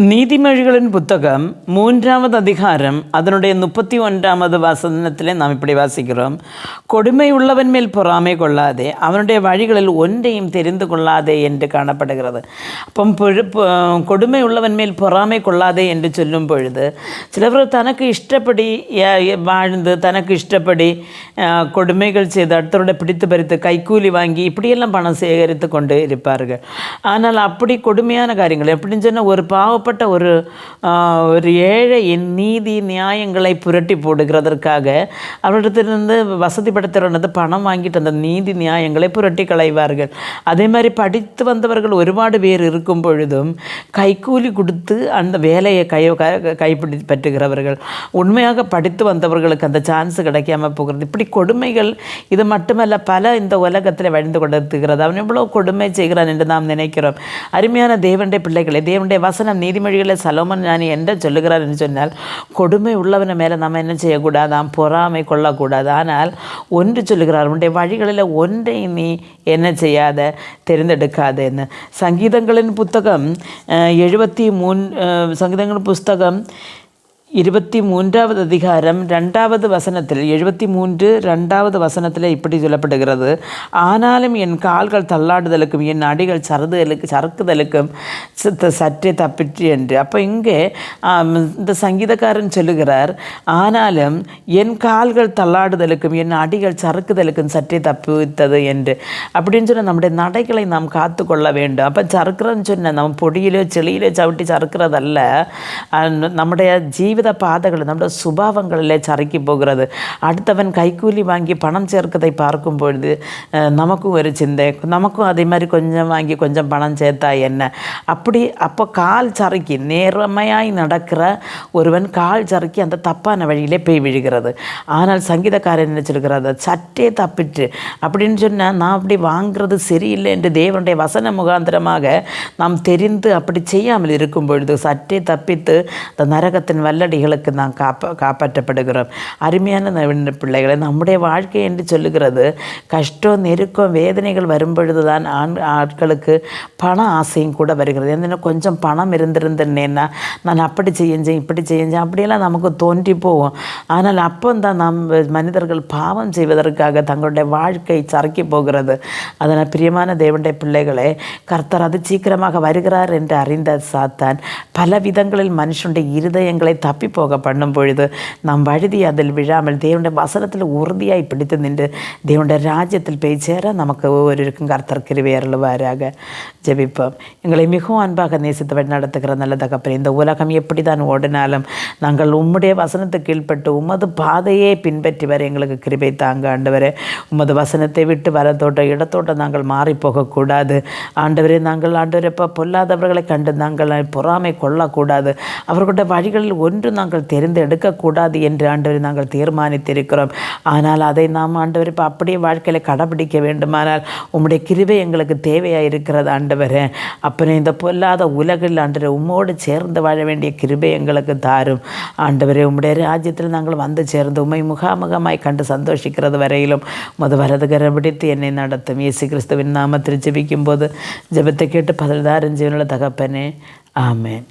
நீதிமொழிகளின் புத்தகம் மூன்றாவது அதிகாரம் அதனுடைய முப்பத்தி ஒன்றாவது வசனத்திலே நாம் இப்படி வாசிக்கிறோம். கொடுமை உள்ளவன் மேல் பொறாமை கொள்ளாதே அவனுடைய வழிகளில் ஒன்றையும் தெரிந்து கொள்ளாதே என்று காணப்படுகிறது. அப்போ பொழு பொ- கொடுமை உள்ளவன் மேல் பொறாமை கொள்ளாதே என்று சொல்லும் பொழுது சிலவர் தனக்கு இஷ்டப்படி ய- ய- வாழ்ந்து தனக்கு இஷ்டப்படி அஹ், கொடுமைகள் செய்து அடுத்தவருடைய பிடித்து பறித்து கைக்கூலி வாங்கி இப்படியெல்லாம் பணம் சேகரித்து கொண்டு இருப்பார்கள். ஆனால் அப்படி கொடுமையான காரியங்கள் எப்படின்னு சொன்னால் ஒரு பாவப்பட்ட ஒரு ஒரு ஏழையின் நீதி நியாயங்களை புரட்டி போடுகிறதற்காக அவரிடத்திலிருந்து வசதி படுத்துறது பணம் வாங்கிட்டு அந்த நீதி நியாயங்களை புரட்டி களைவார்கள். அதே மாதிரி படித்து வந்தவர்கள் ஒருபாடு பேர் இருக்கும் பொழுதும் கைக்கூலி கொடுத்து அந்த வேலையை கை கைப்பிடி பற்றுகிறவர்கள். உண்மையாக படித்து வந்தவர்களுக்கு அந்த சான்ஸ் கிடைக்காம போகிறது. இப்படி கொடுமைகள் இது மட்டுமல்ல பல இந்த உலகத்தில் வழிந்து கொண்டிருக்கிறது. அவன் எவ்வளோ கொடுமை செய்கிறான் என்று நாம் நினைக்கிறோம். அருமையான தேவனுடைய பிள்ளைகளை தேவனுடைய வசனம் நீ நீதிமொழிகளை சலோமன் ஞானி என்ன சொல்லுகிறார் என்று சொன்னால் கொடுமை உள்ளவனை மேலே நம்ம என்ன செய்யக்கூடாதாம் பொறாமை கொள்ளக்கூடாது. ஆனால் ஒன்று சொல்லுகிறார் உன்னுடைய வழிகளில் ஒன்றை நீ என்ன செய்யாத? தெரிந்தெடுக்காதேன்னு. சங்கீதங்களின் புத்தகம் எழுபத்தி மூன் சங்கீதங்களின் புஸ்தகம் இருபத்தி மூன்றாவது அதிகாரம் ரெண்டாவது வசனத்தில் எழுபத்தி மூன்று ரெண்டாவது வசனத்தில் இப்படி சொல்லப்படுகிறது. ஆனாலும் என் கால்கள் தள்ளாடுதலுக்கும் என் அடிகள் சறுதலுக்கு சறுக்குதலுக்கும் சற்றே தப்பிற்று என்று. அப்போ இங்கே இந்த சங்கீதக்காரன் சொல்லுகிறார் ஆனாலும் என் கால்கள் தள்ளாடுதலுக்கும் என் அடிகள் சறுக்குதலுக்கும் சற்றே தப்பித்தது என்று. அப்படின்னு சொன்னால் நம்முடைய நடைகளை நாம் காத்து கொள்ள வேண்டும். அப்போ சறுக்கிறோன்னு சொன்னால் நம்ம பொடியிலோ செளியிலோ சவிட்டி சறுக்கிறதல்ல. நம்முடைய ஜீவ ஜீவித பாதைகள் நம்ம சுபாவங்களிலே சறுக்கி போகிறது அடுத்தவன் கைக்கூலி வாங்கி பணம் சேர்க்கதை பார்க்கும் பொழுது நமக்கும் ஒரு சிந்தை நமக்கும் அதே மாதிரி கொஞ்சம் வாங்கி கொஞ்சம் பணம் சேர்த்தா என்ன அப்படி அப்போ கால் சறுக்கி நேர்மையாய் நடக்கிற ஒருவன் கால் சறுக்கி அந்த தப்பான வழியிலே போய் விழுகிறது ஆனால் சங்கீதக்காரன் நினைச்சிருக்கிறது சற்றே தப்பிட்டு அப்படின்னு சொன்னால் நான் அப்படி வாங்குறது சரியில்லை என்று தேவனுடைய வசன முகாந்திரமாக நாம் தெரிந்து அப்படி செய்யாமல் இருக்கும் பொழுது சற்றே தப்பித்து அந்த நரகத்தின் வல்ல நெருக்கடிகளுக்கு நாம் காப்பா காப்பாற்றப்படுகிறோம். அருமையான பிள்ளைகளை நம்முடைய வாழ்க்கை என்று சொல்லுகிறது கஷ்டம் நெருக்கம் வேதனைகள் வரும்பொழுது தான் ஆண் ஆட்களுக்கு பண ஆசையும் கூட வருகிறது. ஏன்னா கொஞ்சம் பணம் இருந்திருந்தேன்னா நான் அப்படி செஞ்சேன் இப்படி செஞ்சேன் அப்படியெல்லாம் நமக்கு தோன்றி போவோம் ஆனால் அப்போ தான் நாம் மனிதர்கள் பாவம் செய்வதற்காக தங்களுடைய வாழ்க்கை சறுக்கி போகிறது. அதனால் பிரியமான தேவனுடைய பிள்ளைகளே கர்த்தர் அது சீக்கிரமாக வருகிறார் என்று அறிந்த சாத்தான் பல விதங்களில் மனுஷனுடைய இருதயங்களை தப்பி போக பண்ணும் பொழுது நாம் வழுதி அதில் விழாமல் தேவனுடைய வசனத்தில் உறுதியாய் பிடித்து நின்று தேவனுடைய ராஜ்யத்தில் போய் சேர நமக்கு ஒவ்வொருவருக்கும் கர்த்தர் கிருபை அருளுவாராக எங்களை மிகவும் அன்பாக நேசித்து வழி நடத்துகிற நல்ல தகப்பன் இந்த உலகம் எப்படி தான் ஓடினாலும் நாங்கள் உம்முடைய வசனத்துக்கு கீழ்ப்பட்டு உமது பாதையே பின்பற்றி வர எங்களுக்கு கிருபை தாங்க ஆண்டவரே உமது வசனத்தை விட்டு வரத்தோட்ட இடத்தோட்ட நாங்கள் மாறி போகக்கூடாது ஆண்டவரே நாங்கள் ஆண்டவரே பொல்லாதவர்களை கண்டு நாங்கள் பொறாமை கொள்ளக்கூடாது அவர்களுடைய வழிகளில் ஒன்று நாங்கள் தேர்ந்தெடுக்கக்கூடாது என்று ஆண்டவர் நாங்கள் தீர்மானித்திருக்கிறோம். ஆனால் அதை நாம் ஆண்டவர் இப்போ அப்படியே வாழ்க்கையில் கடைபிடிக்க வேண்டுமானால் உம்முடைய கிருவை எங்களுக்கு தேவையாக இருக்கிறது ஆண்டவர். அப்புறம் இந்த பொல்லாத உலகில் ஆண்டவர் உம்மோடு சேர்ந்து வாழ வேண்டிய கிருபை எங்களுக்கு தாரும். ஆண்டவரே உம்முடைய ராஜ்யத்தில் நாங்கள் வந்து சேர்ந்து உண்மை முகாமுகமாய் கண்டு சந்தோஷிக்கிறது வரையிலும் முத வரதுகரம் பிடித்து என்னை நடத்தும். இயேசு கிறிஸ்துவின் நாமத்தில் ஜெபிக்கும் போது ஜெபத்தை கேட்டு பதில்தாரன் ஜீவனுள்ள தகப்பனே. ஆமேன்.